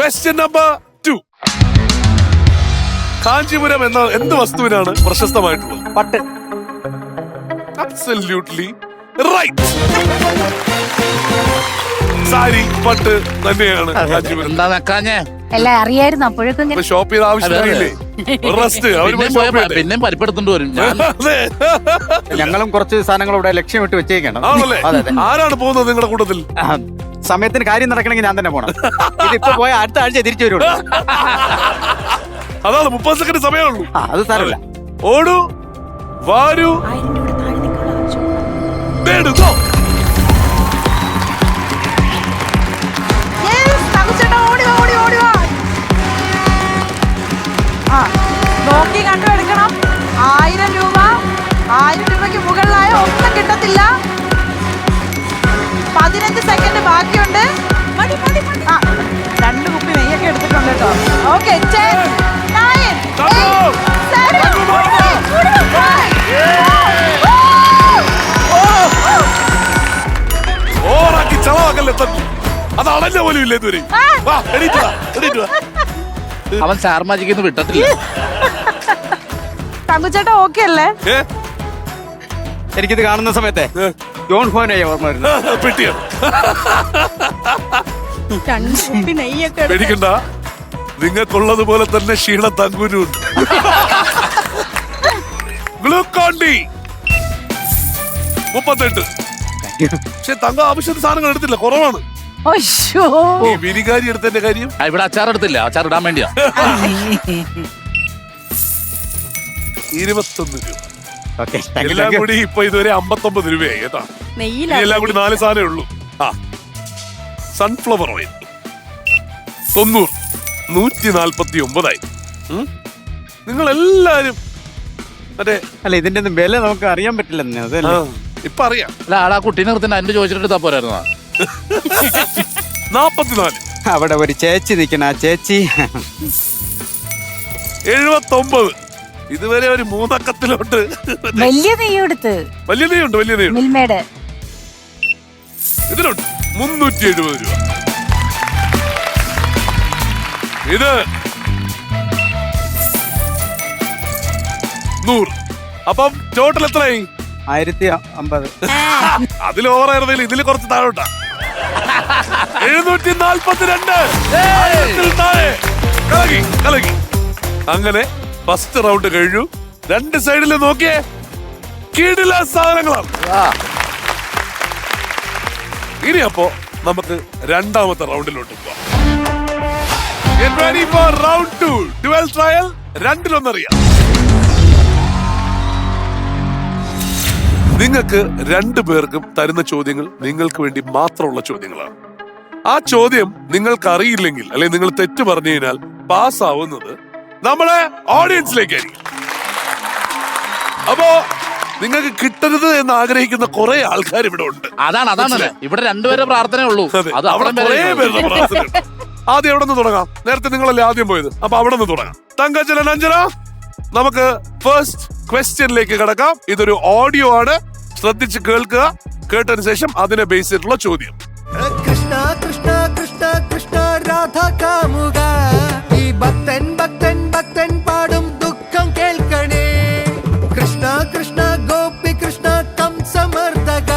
Question number two Kanchipuram എന്ന എന്ത് വസ്തുവിനാണ് പ്രശസ്തമായിട്ടുള്ളത്? പട്ട്. അബ്സല്യൂട്ട്ലി റൈറ്റ് സാരി പട്ട് തന്നെയാണ് കാഞ്ചീപുരം. എന്താ വെക്കാഞ്ഞേ? എല്ലാം അറിയായിരുന്നു അപ്പോഴൊക്കെ ഇങ്ങനെ ഷോപ്പ് ചെയ്ത ആവശ്യമില്ലേ റെസ്റ്റ് അവർ പോയി ചെയ്യട്ടെ. പിന്നെയും പരിപ്പെടുത്തോണ്ട് വരും. ഞാൻ അതെ. ഞങ്ങളും കുറച്ച് സാധനങ്ങൾ ഇവിടെ ലക്ഷ്യമിട്ട് വെച്ചേക്കണം. ആണല്ലേ? അതെ അതെ. ആരാണ് പോകുന്നത് നിങ്ങളുടെ കൂട്ടത്തിൽ? സമയത്തിന് കാര്യം നടക്കണമെങ്കിൽ ഞാൻ തന്നെ പോണം. ഇതിപ്പോ പോയ അടുത്ത ആഴ്ച തിരിച്ചു വരുള്ളൂ. അതാണ് മുപ്പത് സെക്കൻഡ് സമയമുള്ളൂ ആ അത് സാരമില്ല. ഓടൂ വാരൂ. ആയിരം Okay, 10, 9, 8, 7, 6, 5. ഓറാക്കി ചളവാക്കല്ലേ തന്നു അത് അണഞ്ഞ പോലും ഇല്ല ഇതുവരെ? വാ എണീറ്റ് വാ എണീറ്റ് വാ. അവൻ സ്റ്റാർ മാജിക്കിൽ നിന്ന് വിട്ടത്തില്ല. തങ്കുച്ചേട്ടാ ഓക്കെ അല്ലേ? ഏ? എനിക്കിത് കാണുന്ന സമയത്തെ ജോൺ ഫോനായി ഓർമ്മ വരുന്നത്. പെട്ടിയോ? രണ്ട് കുപ്പി നെയ്യൊക്കെ എടുത്ത് നിങ്ങൾക്കുള്ളത് പോലെ തന്നെ ക്ഷീണ തങ്കുരുണ്ട്. ഗ്ലൂക്കോൺ ഡി മുപ്പത്തെട്ട്. പക്ഷെ തങ്ക ആവശ്യത്തിന് സാധനങ്ങൾ എടുത്തില്ല കുറവാണ്. വിനികാരി എടുത്തതിന്റെ കാര്യം? ഇവിടെ അച്ചാർ എടുത്തില്ല അച്ചാർ ഇടാൻ വേണ്ടിയാ. ഇരുപത്തൊന്ന് രൂപ. ഓക്കെ എല്ലാം കൂടി ഇപ്പൊ ഇതുവരെ അമ്പത്തൊമ്പത് രൂപയായി കേട്ടാ. എല്ലാം കൂടി നാല് സാധനമേ ഉള്ളൂ. ആ. സൺഫ്ലവർ ഓയിൽ തൊണ്ണൂറ്. നൂറ്റി നാൽപ്പത്തി ഒമ്പതായി നിങ്ങൾ എല്ലാരും മറ്റേ അല്ല ഇതിന്റെ ഒന്നും വില നമുക്ക് അറിയാൻ അതല്ലേ? ഇപ്പൊ അറിയാം. അല്ല ആടാ കുട്ടീനെ നിർത്തുന്ന എന്റെ ചോദിച്ചിട്ട് പോരായിരുന്നാ? നാപ്പത്തിനാല്. അവിടെ ഒരു ചേച്ചി നിൽക്കണ ആ ചേച്ചി. എഴുപത്തി ഒമ്പത് ഇതുവരെ ഒരു മൂന്നക്കത്തിലോട്ട് വലിയ നെയ്യെടുത്ത് വലിയ നെയ്യുണ്ട് വലിയ നെയ്യുണ്ട്. മിൽമേഡ് ഇതിലുണ്ട്. മുന്നൂറ്റി എഴുപത് രൂപ. ഇത് നൂറ്. അപ്പം ടോട്ടൽ എത്രയായി? ആയിരത്തി അമ്പത്. അതിൽ ഓവറായിരുന്നില്ല ഇതിൽ കുറച്ച് താഴോട്ടാ. എഴുന്നൂറ്റി നാൽപ്പത്തി രണ്ട് താഴെ. കലകി കലകി അങ്ങനെ ഫസ്റ്റ് റൗണ്ട് കഴിഞ്ഞു. രണ്ട് സൈഡിൽ നോക്കിയേ കീടില സാധനങ്ങളാണ്. ഇനി അപ്പോ നമുക്ക് രണ്ടാമത്തെ റൗണ്ടിലോട്ട് പോവാം. Get ready for round two. Dual trial രണ്ടിലൊന്നറിയാം. നിങ്ങൾക്ക് രണ്ടു പേർക്കും തരുന്ന ചോദ്യങ്ങൾ നിങ്ങൾക്ക് വേണ്ടി മാത്രമുള്ള ചോദ്യങ്ങളാണ്. ആ ചോദ്യം നിങ്ങൾക്ക് അറിയില്ലെങ്കിൽ അല്ലെങ്കിൽ നിങ്ങൾ തെറ്റ് പറഞ്ഞു കഴിഞ്ഞാൽ പാസ് ആവുന്നത് നമ്മളെ ഓഡിയൻസിലേക്ക് അപ്പോ നിങ്ങൾക്ക് കിട്ടരുത് എന്ന് ആഗ്രഹിക്കുന്ന കുറെ ആൾക്കാർ ഇവിടെ ഉണ്ട്. അതാണ് അതാണ്. ഇവിടെ രണ്ടുപേരെ പ്രാർത്ഥനയുള്ളൂ അത്. അവിടെ കുറെ പേരെ പേരുടെ പ്രാർത്ഥനയുണ്ട്. ആദ്യം എവിടെ നിന്ന് തുടങ്ങാം? നേരത്തെ നിങ്ങളല്ലേ ആദ്യം പോയത്. അപ്പൊ അവിടെ നിന്ന് തുടങ്ങാം. തങ്കജല നഞ്ചന നമുക്ക് ഫസ്റ്റ് ക്വസ്റ്റ്യനിലേക്ക് കിടക്കാം. ഇതൊരു ഓഡിയോ ആണ്. ശ്രദ്ധിച്ച് കേൾക്കുക. കേട്ടതിന് ശേഷം അതിനെ ബേസ് ചെയ്തിട്ടുള്ള ചോദ്യം. കൃഷ്ണ കൃഷ്ണ കൃഷ്ണ കൃഷ്ണ രാധ കാമുക. ഈ ഭക്തൻ ഭക്തൻ ഭക്തൻ പാടും ദുഃഖം കേൾക്കണേ. കൃഷ്ണ കൃഷ്ണ ഗോപി കൃഷ്ണ കംസമർദ്ദക.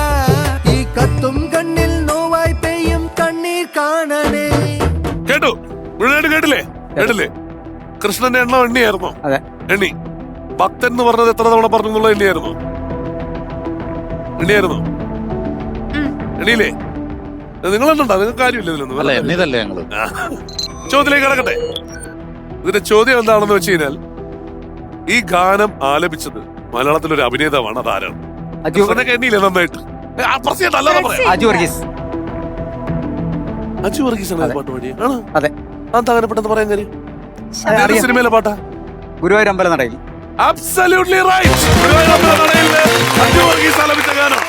ഈ കത്തും കണ്ണിൽ നോവായി കണ്ണീർ കാണണേ. കേട്ടു? മുഴുവനായിട്ട് കേട്ടില്ലേ? കേട്ടില്ലേ? കൃഷ്ണന്റെ എണ്ണം എണ്ണിയായിരുന്നു. അതെ. എണ്ണി. ഭക്തൻ എന്ന് പറഞ്ഞത് എത്ര തവണ പറഞ്ഞു എന്നുള്ള എണ്ണിയായിരുന്നു. എണ്ണിയായിരുന്നു. എണ്ണിയില്ലേ? നിങ്ങൾ എണ്ണുണ്ടോ നിങ്ങൾക്ക് കാര്യമില്ല ഇതിലൊന്നും. ചോദ്യത്തിലേക്ക് കിടക്കട്ടെ. ഇതിന്റെ ചോദ്യം എന്താണെന്ന് വെച്ച് കഴിഞ്ഞാൽ ഈ ഗാനം ആലപിച്ചത് മലയാളത്തിലൊരു അഭിനേതാവാണ് അതാരാണ്? എണ്ണിയില്ലേ നന്നായിട്ട്? അജു വർഗീസ്. അജു വർഗീസാണ് പാട്ട് പാടിയത് ആണ്? അതെ. ആ തകരപ്പെട്ടെന്ന് പറയാൻ കാര്യം? അതേത് സിനിമയിലെ പാട്ടാ? ഗുരുവായൂർ അമ്പലനടയിൽ. അബ്സല്യൂട്ട്ലി റൈറ്റ് ഗുരുവായൂർ അമ്പലനടയിൽ നടയിൽ അജു വർഗീസ് ആലപിച്ച ഗാനം.